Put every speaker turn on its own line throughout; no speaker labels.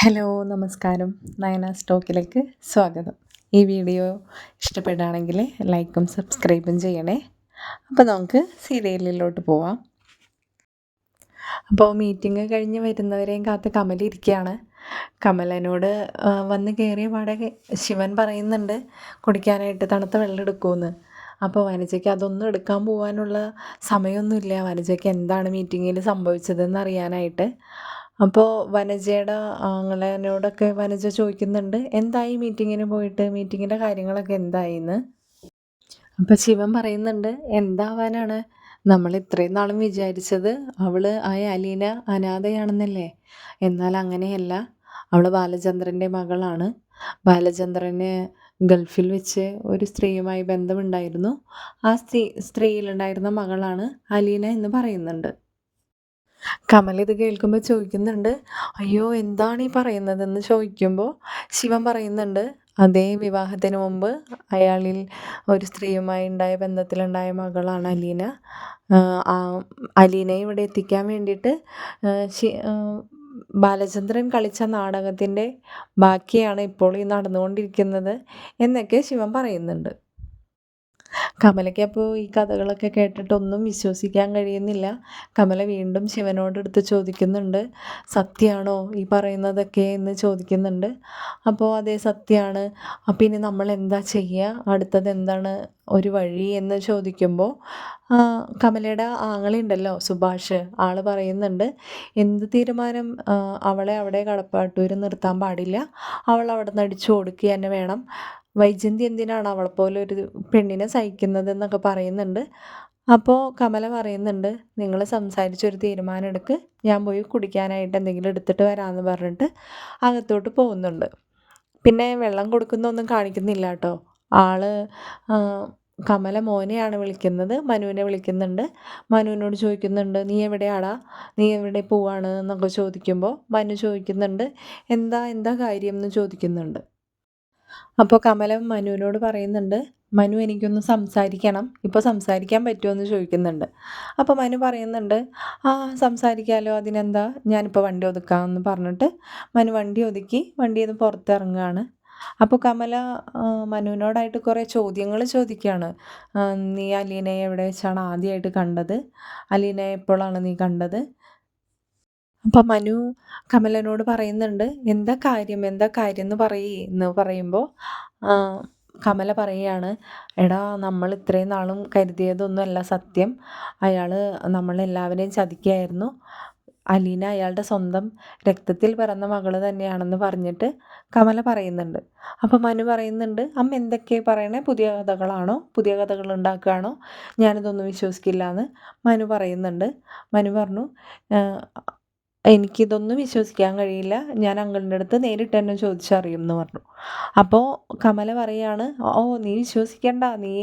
Hello നമസ്കാരം. നയന സ്റ്റോക്കിലേക്ക് സ്വാഗതം. ഈ വീഡിയോ ഇഷ്ടപ്പെടുകയാണെങ്കിൽ ലൈക്കും സബ്സ്ക്രൈബും ചെയ്യണേ. അപ്പോൾ നമുക്ക് സീരിയലിലോട്ട് പോവാം. അപ്പോൾ മീറ്റിംഗ് കഴിഞ്ഞ് വരുന്നവരെയും കാത്ത് കമലിരിക്കുകയാണ് കമലനോട് വന്ന് കയറിയ പാടെ ശിവൻ പറയുന്നുണ്ട് കുടിക്കാനായിട്ട് തണുത്ത വെള്ളം എടുക്കുമെന്ന്. അപ്പോൾ വനജയ്ക്ക് അതൊന്നും എടുക്കാൻ പോകാനുള്ള സമയമൊന്നുമില്ല. വനജയ്ക്ക് എന്താണ് മീറ്റിങ്ങിൽ സംഭവിച്ചതെന്ന് അറിയാനായിട്ട്. അപ്പോൾ വനജയുടെ ആങ്ങളനോടൊക്കെ വനജ ചോദിക്കുന്നുണ്ട് എന്തായി മീറ്റിങ്ങിന് പോയിട്ട്? മീറ്റിങ്ങിന്റെ കാര്യങ്ങളൊക്കെ എന്തായിന്ന്? അപ്പം ശിവൻ പറയുന്നുണ്ട് എന്താവാനാണ്? നമ്മൾ ഇത്രയും നാളും വിചാരിച്ചത് അവൾ ആ അലീന അനാഥയാണെന്നല്ലേ? എന്നാൽ അങ്ങനെയല്ല അവൾ ബാലചന്ദ്രന്റെ മകളാണ്. ബാലചന്ദ്രന് ഗൾഫിൽ വെച്ച് ഒരു സ്ത്രീയുമായി ബന്ധമുണ്ടായിരുന്നു. ആ സ്ത്രീ സ്ത്രീയിലുണ്ടായിരുന്ന മകളാണ് അലീന എന്ന് പറയുന്നുണ്ട്. കമൽ ഇത് കേൾക്കുമ്പോൾ ചോദിക്കുന്നുണ്ട് അയ്യോ എന്താണ് ഈ പറയുന്നതെന്ന് ചോദിക്കുമ്പോൾ ശിവൻ പറയുന്നുണ്ട് അതേ വിവാഹത്തിന് മുമ്പ് അയാളിൽ ഒരു സ്ത്രീയുമായി ഉണ്ടായ ബന്ധത്തിലുണ്ടായ മകളാണ് അലീന. അലീനയെ ഇവിടെ എത്തിക്കാൻ വേണ്ടിയിട്ട് ബാലചന്ദ്രൻ കളിച്ച നാടകത്തിന്റെ ബാക്കിയാണ് ഇപ്പോൾ ഈ നടന്നുകൊണ്ടിരിക്കുന്നത് എന്നൊക്കെ ശിവൻ പറയുന്നുണ്ട്. കമലയ്ക്ക് അപ്പോൾ ഈ കഥകളൊക്കെ കേട്ടിട്ടൊന്നും വിശ്വസിക്കാൻ കഴിയുന്നില്ല. കമല വീണ്ടും ശിവനോട് എടുത്ത് ചോദിക്കുന്നുണ്ട്. സത്യമാണോ ഈ പറയുന്നതൊക്കെ? എന്ന് ചോദിക്കുന്നുണ്ട്. അപ്പോൾ അതേ സത്യമാണ് അപ്പം ഇനി നമ്മൾ എന്താ ചെയ്യുക അടുത്തത് എന്താണ് ഒരു വഴി? എന്ന് ചോദിക്കുമ്പോൾ കമലയുടെ ആങ്ങളുണ്ടല്ലോ സുഭാഷ്. ആൾ പറയുന്നുണ്ട് എന്ത് തീരുമാനം? അവളെ അവിടെ കടപ്പാട്ടൂർ നിർത്താൻ പാടില്ല. അവൾ അവിടെ നിന്ന് അടിച്ചു കൊടുക്കുക തന്നെ വേണം. വൈജന്തി എന്തിനാണ് അവളെപ്പോലെ ഒരു പെണ്ണിനെ സഹിക്കുന്നത് എന്നൊക്കെ പറയുന്നുണ്ട്. അപ്പോൾ കമല പറയുന്നുണ്ട് നിങ്ങൾ സംസാരിച്ചൊരു തീരുമാനം എടുക്ക് ഞാൻ പോയി കുടിക്കാനായിട്ട് എന്തെങ്കിലും എടുത്തിട്ട് വരാമെന്ന് പറഞ്ഞിട്ട് അകത്തോട്ട് പോകുന്നുണ്ട്. പിന്നെ വെള്ളം കൊടുക്കുന്നൊന്നും കാണിക്കുന്നില്ല കേട്ടോ. ആൾ കമല മോനെയാണ് വിളിക്കുന്നത്. മനുവിനെ വിളിക്കുന്നുണ്ട്. മനുവിനോട് ചോദിക്കുന്നുണ്ട് നീ എവിടെയാടാ? നീ എവിടെ പോവാണ്? എന്നൊക്കെ ചോദിക്കുമ്പോൾ മനു ചോദിക്കുന്നുണ്ട് എന്താ എന്താ കാര്യം? എന്ന് ചോദിക്കുന്നുണ്ട്. അപ്പോൾ കമലം മനുവിനോട് പറയുന്നുണ്ട് മനു എനിക്കൊന്ന് സംസാരിക്കണം. ഇപ്പോൾ സംസാരിക്കാൻ പറ്റുമോ എന്ന് ചോദിക്കുന്നുണ്ട്. അപ്പോൾ മനു പറയുന്നുണ്ട് ആ സംസാരിക്കാമല്ലോ അതിനെന്താ? ഞാനിപ്പോൾ വണ്ടി ഒതുക്കാമെന്ന് പറഞ്ഞിട്ട് മനു വണ്ടി ഒതുക്കി വണ്ടിയിൽ നിന്ന് പുറത്തിറങ്ങുകയാണ്. അപ്പോൾ കമല മനുവിനോടായിട്ട് കുറേ ചോദ്യങ്ങൾ ചോദിക്കുകയാണ്. നീ അലീനയെ എവിടെ വെച്ചാണ് ആദ്യമായിട്ട് കണ്ടത്? അലീനയെ എപ്പോഴാണ് നീ കണ്ടത്? അപ്പം മനു കമലനോട് പറയുന്നുണ്ട് എന്താ കാര്യം? എന്താ കാര്യം എന്ന് പറയേ എന്ന് പറയുമ്പോൾ കമല പറയുകയാണ് എടാ നമ്മൾ ഇത്രയും നാളും കരുതിയതൊന്നുമല്ല സത്യം. അയാൾ നമ്മളെല്ലാവരെയും ചതിക്കുകയായിരുന്നു അലീന അയാളുടെ സ്വന്തം രക്തത്തിൽ പിറന്ന മകൾ തന്നെയാണെന്ന് പറഞ്ഞിട്ട് കമല പറയുന്നുണ്ട്. അപ്പം മനു പറയുന്നുണ്ട് അമ്മ എന്തൊക്കെ പറയണേ? പുതിയ കഥകളാണോ? പുതിയ കഥകൾ ഉണ്ടാക്കുകയാണോ? ഞാനിതൊന്നും വിശ്വസിക്കില്ല എന്ന് മനു പറയുന്നുണ്ട്. മനു പറഞ്ഞു "ആഹ് എനിക്കിതൊന്നും വിശ്വസിക്കാൻ കഴിയില്ല. ഞാൻ അങ്കിളിന്റെ അടുത്ത് നേരിട്ട് തന്നെ ചോദിച്ചറിയും എന്ന് പറഞ്ഞു. അപ്പോൾ കമല പറയാണ് ഓ നീ വിശ്വസിക്കണ്ട. നീ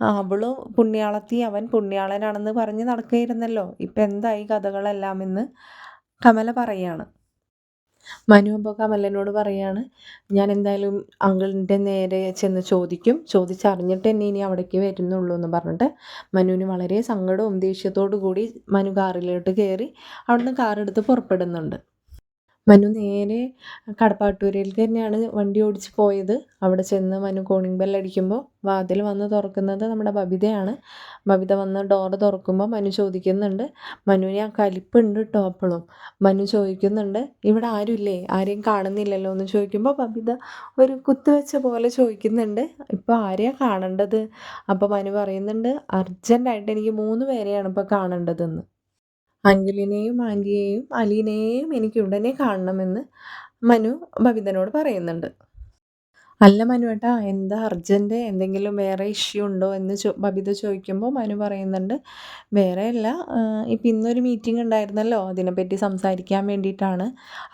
അവളും പുണ്യാളത്തി അവൻ പുണ്യാളനാണെന്ന് പറഞ്ഞ് നടക്കുകയായിരുന്നല്ലോ. ഇപ്പം എന്തായി കഥകളെല്ലാം എന്ന്? കമല പറയാണ്. മനു അപ്പോൾ കമലനോട് പറയാണ് ഞാൻ എന്തായാലും അങ്കിളിന്റെ നേരെ ചെന്ന് ചോദിക്കും. ചോദിച്ചറിഞ്ഞിട്ട് എന്നെ ഇനി അവിടേക്ക് വരുന്നുള്ളൂ എന്ന് പറഞ്ഞിട്ട് മനുവിന് വളരെ സങ്കടവും ദേഷ്യത്തോടു കൂടി മനു കാറിലോട്ട് കയറി അവിടുന്ന് കാറെടുത്ത് പുറപ്പെടുന്നുണ്ട്. മനു നേരെ കടപ്പാട്ടൂരിലേക്ക് തന്നെയാണ് വണ്ടി ഓടിച്ച് പോയത്. അവിടെ ചെന്ന് മനു കോണിംഗ് ബെല്ലടിക്കുമ്പോൾ വാതിൽ വന്ന് തുറക്കുന്നത് നമ്മുടെ ബബിതയാണ്. ബബിത വന്ന് ഡോർ തുറക്കുമ്പോൾ മനു ചോദിക്കുന്നുണ്ട് മനുവിന് ആ കലിപ്പുണ്ട് കേട്ടോ അപ്പോഴും മനു ചോദിക്കുന്നുണ്ട് ഇവിടെ ആരുമില്ലേ ആരെയും കാണുന്നില്ലല്ലോ? എന്ന് ചോദിക്കുമ്പോൾ ബബിത ഒരു കുത്തുവെച്ച പോലെ ചോദിക്കുന്നുണ്ട് ഇപ്പോൾ ആരെയാ കാണേണ്ടത്? അപ്പോൾ മനു പറയുന്നുണ്ട് അർജന്റായിട്ട് എനിക്ക് മൂന്ന് പേരെയാണ് ഇപ്പോൾ കാണേണ്ടതെന്ന്. അങ്കിളിനെയും ആന്റിയെയും അലീനയെയും എനിക്ക് ഉടനെ കാണണമെന്ന് മനു ബബിതനോട് പറയുന്നുണ്ട്. അല്ല മനുവേട്ടാ എന്താ അർജന്റ് എന്തെങ്കിലും വേറെ ഇഷ്യൂ ഉണ്ടോ എന്ന് ചോ ബബിത ചോദിക്കുമ്പോൾ മനു പറയുന്നുണ്ട് വേറെ അല്ല. ഇപ്പം ഇന്നൊരു മീറ്റിംഗ് ഉണ്ടായിരുന്നല്ലോ അതിനെപ്പറ്റി സംസാരിക്കാൻ വേണ്ടിയിട്ടാണ്.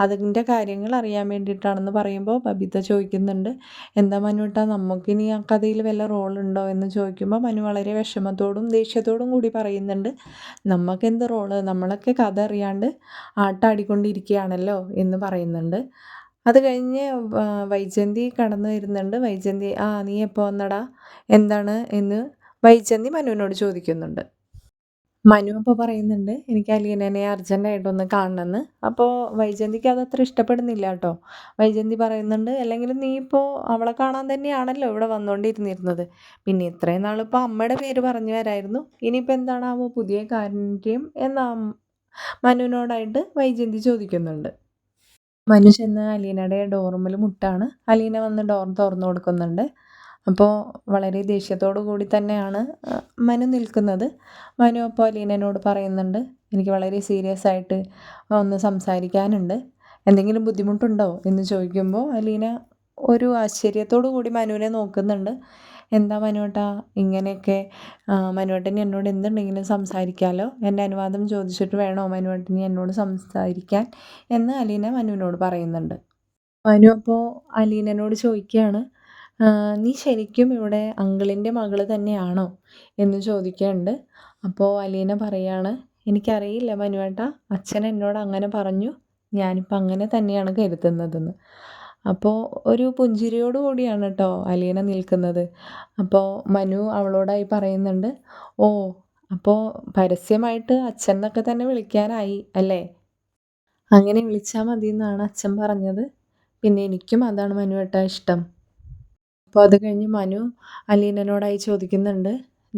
അതിന്റെ കാര്യങ്ങൾ അറിയാൻ വേണ്ടിയിട്ടാണെന്ന് പറയുമ്പോൾ ബബിത ചോദിക്കുന്നുണ്ട് എന്താ മനുവേട്ടാ നമുക്കിനി ആ കഥയിൽ വല്ല റോളുണ്ടോ എന്ന് ചോദിക്കുമ്പോൾ മനു വളരെ വിഷമത്തോടും ദേഷ്യത്തോടും കൂടി പറയുന്നുണ്ട് നമുക്കെന്ത് റോൾ നമ്മളൊക്കെ കഥ അറിയാണ്ട് ആട്ടാടിക്കൊണ്ടിരിക്കുകയാണല്ലോ എന്ന് പറയുന്നുണ്ട്. അത് കഴിഞ്ഞ് വൈജന്തി കടന്നു വരുന്നുണ്ട്. വൈജന്തി ആ നീ എപ്പോൾ വന്നടാ? എന്താണ് എന്ന്? വൈജന്തി മനുവിനോട് ചോദിക്കുന്നുണ്ട്. മനു അപ്പോൾ പറയുന്നുണ്ട് എനിക്ക് അലീനനെ അർജന്റായിട്ടൊന്ന് കാണണമെന്ന് അപ്പോൾ വൈജയന്തിക്ക് അതത്ര ഇഷ്ടപ്പെടുന്നില്ല കേട്ടോ. വൈജയന്തി പറയുന്നുണ്ട് അല്ലെങ്കിൽ നീ ഇപ്പോൾ അവളെ കാണാൻ തന്നെയാണല്ലോ ഇവിടെ വന്നുകൊണ്ടിരുന്നിരുന്നത് പിന്നെ ഇത്രയും നാളിപ്പോൾ അമ്മയുടെ പേര് പറഞ്ഞു വരായിരുന്നു ഇനിയിപ്പോൾ എന്താണാവോ പുതിയ കാര്യം എന്ന മനുവിനോടായിട്ട് വൈജയന്തി ചോദിക്കുന്നുണ്ട്. മനു ചെന്ന് അലീനയുടെ ഡോറുമ്മിൽ മുട്ടാണ്. അലീന വന്ന് ഡോർ തുറന്നു കൊടുക്കുന്നുണ്ട്. അപ്പോൾ വളരെ ദേഷ്യത്തോടു കൂടി തന്നെയാണ് മനു നിൽക്കുന്നത്. മനു അപ്പോൾ അലീനോട് പറയുന്നുണ്ട് എനിക്ക് വളരെ സീരിയസ് ആയിട്ട് ഒന്ന് സംസാരിക്കാനുണ്ട്. എന്തെങ്കിലും ബുദ്ധിമുട്ടുണ്ടോ? എന്ന് ചോദിക്കുമ്പോൾ അലീന ഒരു ആശ്ചര്യത്തോടു കൂടി മനുവിനെ നോക്കുന്നുണ്ട്. എന്താ മനുവേട്ടാ ഇങ്ങനെയൊക്കെ. മനുവേട്ടന് എന്നോട് എന്തുണ്ടെങ്കിലും സംസാരിക്കാമല്ലോ എന്റെ അനുവാദം ചോദിച്ചിട്ട് വേണോ മനുവേട്ടന് എന്നോട് സംസാരിക്കാൻ? എന്ന് അലീന മനുവിനോട് പറയുന്നുണ്ട്. മനു അപ്പോൾ അലീനനോട് ചോദിക്കുകയാണ് നീ ശരിക്കും ഇവിടെ അങ്കിളിന്റെ മകൾ തന്നെയാണോ? എന്ന് ചോദിക്കുന്നുണ്ട് അപ്പോൾ അലീന പറയാണ് എനിക്കറിയില്ല മനുവേട്ട. അച്ഛൻ എന്നോട് അങ്ങനെ പറഞ്ഞു. ഞാനിപ്പോൾ അങ്ങനെ തന്നെയാണ് കരുതുന്നതെന്ന്. അപ്പോൾ ഒരു പുഞ്ചിരിയോട് കൂടിയാണ് കേട്ടോ അലീന നിൽക്കുന്നത്. അപ്പോൾ മനു അവളോടായി പറയുന്നുണ്ട് ഓ അപ്പോൾ പരസ്യമായിട്ട് അച്ഛൻ എന്നൊക്കെ തന്നെ വിളിക്കാനായി അല്ലേ? അങ്ങനെ വിളിച്ചാൽ മതി എന്നാണ് അച്ഛൻ പറഞ്ഞത്. പിന്നെ എനിക്കും അതാണ് മനുവേട്ട ഇഷ്ടം. അപ്പോൾ അത് കഴിഞ്ഞ് മനു അലീനനോടായി ചോദിക്കുന്നുണ്ട്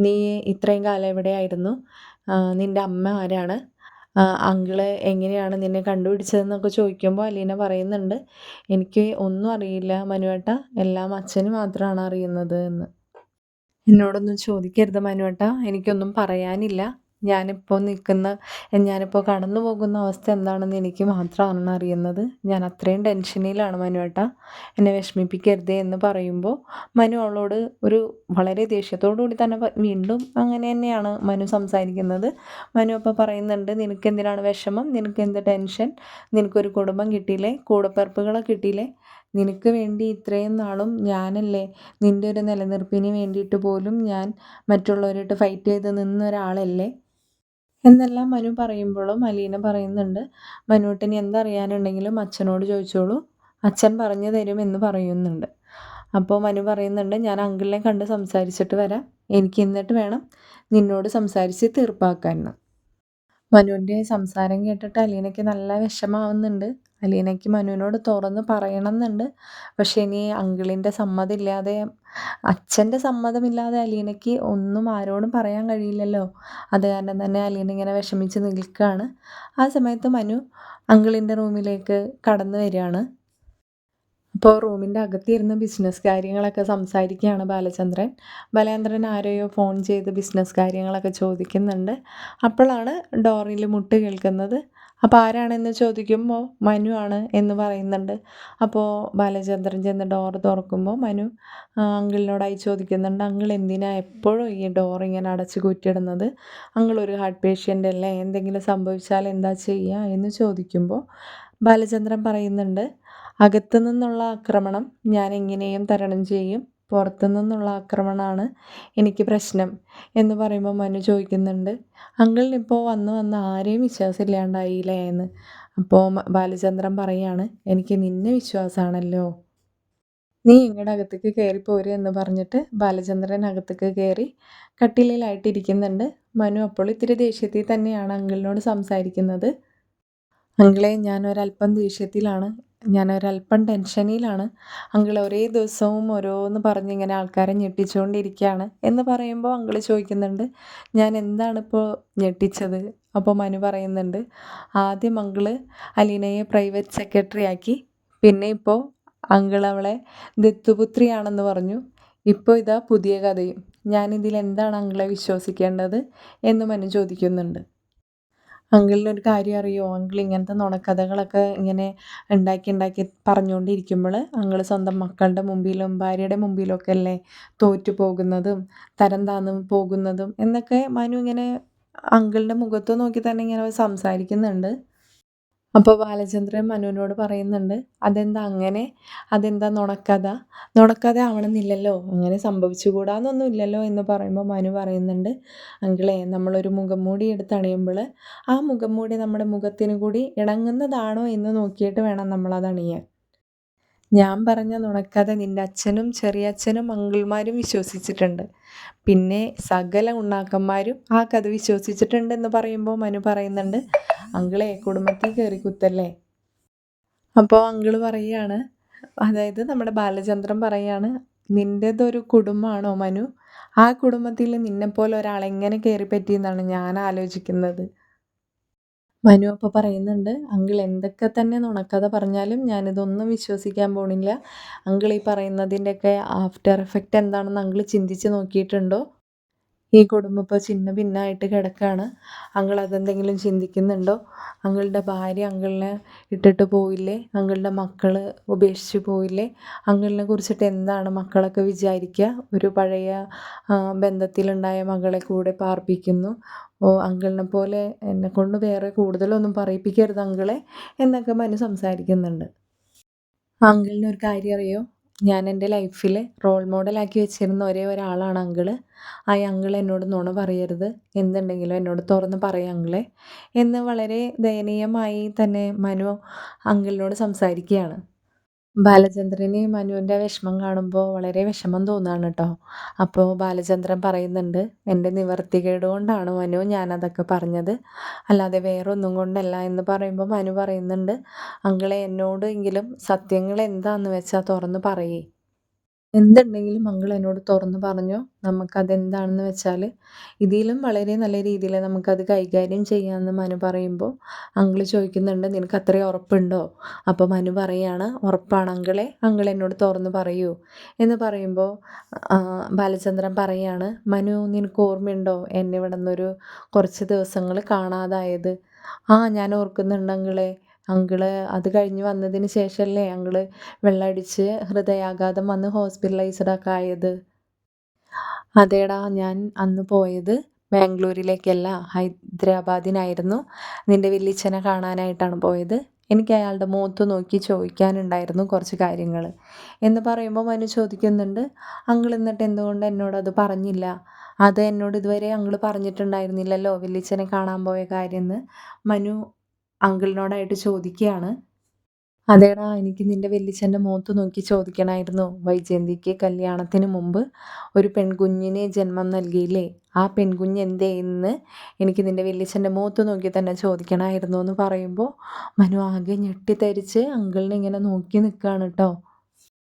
നീ ഇത്രയും കാലം എവിടെയായിരുന്നു? നിന്റെ അമ്മ ആരാണ്? അങ്കിൾ എങ്ങനെയാണ് നിന്നെ കണ്ടുപിടിച്ചതെന്നൊക്കെ ചോദിക്കുമ്പോൾ അലീന പറയുന്നുണ്ട് എനിക്ക് ഒന്നും അറിയില്ല മനുവേട്ട എല്ലാം അച്ഛന് മാത്രമാണ് അറിയുന്നത് എന്ന്. എന്നോടൊന്നും ചോദിക്കരുത് മനുവേട്ട എനിക്കൊന്നും പറയാനില്ല. ഞാനിപ്പോൾ നിൽക്കുന്ന ഞാനിപ്പോൾ കടന്നു പോകുന്ന അവസ്ഥ എന്താണെന്ന് എനിക്ക് മാത്രമാണ് അറിയുന്നത്. ഞാൻ അത്രയും ടെൻഷനിലാണ് മനുവേട്ട എന്നെ വിഷമിപ്പിക്കരുത് എന്ന് പറയുമ്പോൾ മനു അവളോട് ഒരു വളരെ ദേഷ്യത്തോടു കൂടി തന്നെ വീണ്ടും അങ്ങനെ തന്നെയാണ് മനു സംസാരിക്കുന്നത്. മനു അപ്പോൾ പറയുന്നുണ്ട് നിനക്ക് എന്തിനാണ് വിഷമം? നിനക്ക് എന്ത് ടെൻഷൻ? നിനക്കൊരു കുടുംബം കിട്ടിയില്ലേ? കൂടപ്പിറപ്പുകളെ കിട്ടിയില്ലേ? നിനക്ക് വേണ്ടി ഇത്രയും നാളും ഞാനല്ലേ നിന്റെ ഒരു നിലനിർപ്പിന് വേണ്ടിയിട്ട് പോലും ഞാൻ മറ്റുള്ളവരായിട്ട് ഫൈറ്റ് ചെയ്ത് നിന്ന ഒരാളല്ലേ? എന്നെല്ലാം മനു പറയുമ്പോഴും അലീന പറയുന്നുണ്ട്. മനുവിട്ടിന് എന്തറിയാനുണ്ടെങ്കിലും അച്ഛനോട് ചോദിച്ചോളൂ. അച്ഛൻ പറഞ്ഞു തരും എന്ന് പറയുന്നുണ്ട്. അപ്പോൾ മനു പറയുന്നുണ്ട് ഞാൻ അങ്കിളിനെ കണ്ട് സംസാരിച്ചിട്ട് വരാം. എനിക്ക് എന്നിട്ട് വേണം നിന്നോട് സംസാരിച്ച് തീർപ്പാക്കാൻ മനുവിന്റെ സംസാരം കേട്ടിട്ട് അലീനയ്ക്ക് നല്ല വിഷമാവുന്നുണ്ട്. അലീനയ്ക്ക് മനുവിനോട് തുറന്ന് പറയണം എന്നുണ്ട് പക്ഷേ ഇനി അങ്കിളിന്റെ സമ്മതമില്ലാതെ അച്ഛന്റെ സമ്മതമില്ലാതെ അലീനയ്ക്ക് ഒന്നും ആരോടും പറയാൻ കഴിയില്ലല്ലോ. അത് കാരണം തന്നെ അലീന ഇങ്ങനെ വിഷമിച്ച് നിൽക്കുകയാണ്. ആ സമയത്ത് മനു അങ്കിളിന്റെ റൂമിലേക്ക് കടന്നു വരികയാണ്. അപ്പോൾ റൂമിന്റെ അകത്തിരുന്ന് ബിസിനസ് കാര്യങ്ങളൊക്കെ സംസാരിക്കുകയാണ് ബാലചന്ദ്രൻ. ബാലചന്ദ്രൻ ആരെയോ ഫോൺ ചെയ്ത് ബിസിനസ് കാര്യങ്ങളൊക്കെ ചോദിക്കുന്നുണ്ട്. അപ്പോഴാണ് ഡോറിൽ മുട്ട് കേൾക്കുന്നത്. അപ്പോൾ ആരാണെന്ന് ചോദിക്കുമ്പോൾ മനു ആണ് എന്ന് പറയുന്നുണ്ട്. അപ്പോൾ ബാലചന്ദ്രൻ ചെന്ന് ഡോർ തുറക്കുമ്പോൾ മനു അങ്കിളിനോടായി ചോദിക്കുന്നുണ്ട്. അങ്കിൾ എന്തിനാ എപ്പോഴും ഈ ഡോർ ഇങ്ങനെ അടച്ച് കുറ്റിടുന്നത് അങ്കിൾ ഒരു ഹാർട്ട് പേഷ്യന്റ് അല്ലേ? എന്തെങ്കിലും സംഭവിച്ചാൽ എന്താ ചെയ്യുക എന്ന് ചോദിക്കുമ്പോൾ ബാലചന്ദ്രൻ പറയുന്നുണ്ട് അകത്തു നിന്നുള്ള ആക്രമണം ഞാൻ എങ്ങനെയും തരണം ചെയ്യും. പുറത്തു നിന്നുള്ള ആക്രമണമാണ് എനിക്ക് പ്രശ്നം എന്ന് പറയുമ്പോൾ മനു ചോദിക്കുന്നുണ്ട് അങ്കിളിനിപ്പോൾ വന്ന് വന്ന് ആരെയും വിശ്വാസമില്ലാണ്ടായില്ലേ എന്ന്? അപ്പോൾ ബാലചന്ദ്രൻ പറയാണ് എനിക്ക് നിന്നെ വിശ്വാസമാണല്ലോ. നീ ഇങ്ങടെ അകത്തേക്ക് കയറി പോര് എന്ന് പറഞ്ഞിട്ട് ബാലചന്ദ്രൻ അകത്തേക്ക് കയറി കട്ടിലിലായിട്ടിരിക്കുന്നുണ്ട്. മനു അപ്പോൾ ഇത്തിരി ദേഷ്യത്തിൽ തന്നെയാണ് അങ്കിളിനോട് സംസാരിക്കുന്നത്. അങ്കിളെ ഞാൻ ഒരല്പം ദേഷ്യത്തിലാണ്. ഞാൻ ഒരല്പം ടെൻഷനിലാണ്. അങ്കിൾ ഒരേ ദിവസവും ഓരോന്ന് പറഞ്ഞ് ഇങ്ങനെ ആൾക്കാരെ ഞെട്ടിച്ചുകൊണ്ടിരിക്കുകയാണ് എന്ന് പറയുമ്പോൾ അങ്കിൾ ചോദിക്കുന്നുണ്ട് ഞാൻ എന്താണിപ്പോൾ ഞെട്ടിച്ചത്? അപ്പോൾ മനു പറയുന്നുണ്ട് ആദ്യം അങ്കിൾ അലീനയെ പ്രൈവറ്റ് സെക്രട്ടറി ആക്കി പിന്നെ ഇപ്പോൾ അങ്കിൾ അവളെ ദത്തുപുത്രിയാണെന്ന് പറഞ്ഞു. ഇപ്പോൾ ഇതാ പുതിയ കഥയും. ഞാനിതിൽ എന്താണ് അങ്കിളെ വിശ്വസിക്കേണ്ടത്? എന്ന് മനു ചോദിക്കുന്നുണ്ട്. അങ്കിളിനൊരു കാര്യം അറിയുമോ അങ്കിൾ ഇങ്ങനത്തെ നുണക്കഥകളൊക്കെ ഇങ്ങനെ ഉണ്ടാക്കി ഉണ്ടാക്കി പറഞ്ഞുകൊണ്ടിരിക്കുമ്പോൾ അങ്കിൾ സ്വന്തം മക്കളുടെ മുമ്പിലും ഭാര്യയുടെ മുമ്പിലൊക്കെ അല്ലേ തോറ്റു പോകുന്നതും തരം താന്ന് പോകുന്നതും എന്നൊക്കെ മനു ഇങ്ങനെ അങ്കിളിന്റെ മുഖത്ത് നോക്കി തന്നെ ഇങ്ങനെ സംസാരിക്കുന്നുണ്ട്. അപ്പോൾ ബാലചന്ദ്രൻ മനുവിനോട് പറയുന്നുണ്ട് അതെന്താ അങ്ങനെ? അതെന്താ നുണക്കഥ? നുണക്കഥ ആവണമെന്നില്ലല്ലോ. അങ്ങനെ സംഭവിച്ചുകൂടാന്നൊന്നും ഇല്ലല്ലോ എന്ന് പറയുമ്പോൾ മനു പറയുന്നുണ്ട് അങ്കിളെ നമ്മളൊരു മുഖംമൂടി എടുത്തണിയുമ്പോൾ ആ മുഖംമൂടി നമ്മുടെ മുഖത്തിന് കൂടി ഇണങ്ങുന്നതാണോ എന്ന് നോക്കിയിട്ട് വേണം നമ്മളത് അണിയാൻ ഞാൻ പറഞ്ഞ നുണക്കഥ നിന്റെ അച്ഛനും ചെറിയച്ഛനും അങ്കിൾമാരും വിശ്വസിച്ചിട്ടുണ്ട്. പിന്നെ സകല ഉണ്ണാക്കന്മാരും ആ കഥ വിശ്വസിച്ചിട്ടുണ്ടെന്ന് പറയുമ്പോൾ മനു പറയുന്നുണ്ട് അങ്കിളെ കുടുംബത്തിൽ കയറി കുത്തല്ലേ? അപ്പോൾ അങ്കിൾ പറയുകയാണ് അതായത് നമ്മുടെ ബാലചന്ദ്രൻ പറയാണ് നിന്റേതൊരു കുടുംബമാണോ മനു? ആ കുടുംബത്തിൽ നിന്നെപ്പോലെ ഒരാളെങ്ങനെ കയറി പറ്റിയെന്നാണ് ഞാൻ ആലോചിക്കുന്നത്. മനു അപ്പോൾ പറയുന്നുണ്ട് അങ്കിൾ എന്തൊക്കെ തന്നെ നുണക്കഥ പറഞ്ഞാലും ഞാനിതൊന്നും വിശ്വസിക്കാൻ പോണില്ല. അങ്കിൾ ഈ പറയുന്നതിന്റെയൊക്കെ ആഫ്റ്റർ എഫക്റ്റ് എന്താണെന്ന് അങ്കിൾ ചിന്തിച്ച് നോക്കിയിട്ടുണ്ടോ? ഈ കുടുംബം ഇപ്പോൾ ചിന്ന ഭിന്നമായിട്ട് കിടക്കുകയാണ് അങ്കിൾ അതെന്തെങ്കിലും ചിന്തിക്കുന്നുണ്ടോ? അങ്കിളുടെ ഭാര്യ അങ്കിളിനെ ഇട്ടിട്ട് പോയില്ലേ? അങ്കിളുടെ മക്കൾ ഉപേക്ഷിച്ച് പോയില്ലേ? അങ്കിളിനെ കുറിച്ചിട്ട് എന്താണ് മക്കളൊക്കെ വിചാരിക്കുക ഒരു പഴയ ബന്ധത്തിലുണ്ടായ മകളെ കൂടെ പാർപ്പിക്കുന്നു. ഓ അങ്കിളിനെ പോലെ എന്നെ കൊണ്ട് വേറെ കൂടുതലൊന്നും പറയിപ്പിക്കരുത് അങ്കിളെ എന്നൊക്കെ മനു സംസാരിക്കുന്നുണ്ട്. അങ്കിളിനൊരു കാര്യം അറിയോ? ഞാൻ എന്റെ ലൈഫിൽ റോൾ മോഡലാക്കി വെച്ചിരുന്ന ഒരേ ഒരാളാണ് അങ്കിൾ. ആ അങ്കിൾ എന്നോട് നുണ പറയരുത്. എന്തുണ്ടെങ്കിലും എന്നോട് തുറന്ന് പറയാം അങ്കിളെ. എന്ന് വളരെ ദയനീയമായി തന്നെ മനു അങ്കിളിനോട് സംസാരിക്കുകയാണ്. ബാലചന്ദ്രന് മനുവിന്റെ വിഷമം കാണുമ്പോൾ വളരെ വിഷമം തോന്നുകയാണ് കേട്ടോ അപ്പോൾ ബാലചന്ദ്രൻ പറയുന്നുണ്ട് എന്റെ നിവർത്തികേട് കൊണ്ടാണ് മനു ഞാനതൊക്കെ പറഞ്ഞത്. അല്ലാതെ വേറൊന്നും കൊണ്ടല്ല എന്ന് പറയുമ്പോൾ മനു പറയുന്നുണ്ട് അങ്കളെ എന്നോട് എങ്കിലും സത്യങ്ങൾ എന്താണെന്ന് വെച്ചാൽ തുറന്ന് പറയേ. എന്തുണ്ടെങ്കിലും മംഗൾ എന്നോട് തുറന്ന് പറഞ്ഞു. നമുക്കതെന്താണെന്ന് വെച്ചാൽ ഇതിലും വളരെ നല്ല രീതിയിൽ നമുക്കത് കൈകാര്യം ചെയ്യാമെന്ന് മനു പറയുമ്പോൾ അങ്കിൾ ചോദിക്കുന്നുണ്ട് നിനക്ക് അത്രയും ഉറപ്പുണ്ടോ? അപ്പോൾ മനു പറയാണ് ഉറപ്പാണ് അങ്കിളെ അങ്കിൾ എന്നോട് തുറന്ന് പറയൂ. എന്ന് പറയുമ്പോൾ ബാലചന്ദ്രൻ പറയാണ് മനു നിനക്ക് ഓർമ്മയുണ്ടോ? എന്നെ ഇവിടെ നിന്നൊരു കുറച്ച് ദിവസങ്ങൾ കാണാതായത്. ആ ഞാൻ ഓർക്കുന്നുണ്ട് അങ്കിളെ അങ്കിൾ അത് കഴിഞ്ഞ് വന്നതിന് ശേഷമല്ലേ അങ്കിൾ വെള്ളമടിച്ച് ഹൃദയാഘാതം വന്ന് ഹോസ്പിറ്റലൈസ്ഡ് ഒക്കെ ആയത്? അതേടാ ഞാൻ അന്ന് പോയത് ബാംഗ്ലൂരിലേക്കല്ല ഹൈദരാബാദിനായിരുന്നു. നിന്റെ വലിയച്ഛനെ കാണാനായിട്ടാണ് പോയത്. എനിക്ക് അയാളുടെ മൂത്ത് നോക്കി ചോദിക്കാനുണ്ടായിരുന്നു കുറച്ച് കാര്യങ്ങൾ. എന്ന് പറയുമ്പോൾ മനു ചോദിക്കുന്നുണ്ട് അങ്കിൾ എന്നിട്ട് എന്തുകൊണ്ട് എന്നോടത് പറഞ്ഞില്ല? അത് എന്നോട് ഇതുവരെ അങ്കിൾ പറഞ്ഞിട്ടുണ്ടായിരുന്നില്ലല്ലോ വലിയച്ഛനെ കാണാൻ പോയ കാര്യം എന്ന് മനു അങ്കിളിനോടായിട്ട് ചോദിക്കുകയാണ്. അതേടാ എനിക്ക് നിന്റെ വല്യച്ഛന്റെ മുഖത്ത് നോക്കി ചോദിക്കണമായിരുന്നു വൈജയന്തിക്ക് കല്യാണത്തിന് മുമ്പ് ഒരു പെൺകുഞ്ഞിനെ ജന്മം നൽകിയില്ലേ? ആ പെൺകുഞ്ഞ് എന്തേ എന്ന് എനിക്ക് നിന്റെ വല്യച്ഛന്റെ മുഖത്ത് നോക്കി തന്നെ ചോദിക്കണമായിരുന്നു എന്ന് പറയുമ്പോൾ മനു ആകെ ഞെട്ടിത്തരിച്ച് അങ്കിളിനെ ഇങ്ങനെ നോക്കി നിൽക്കുകയാണ് കേട്ടോ.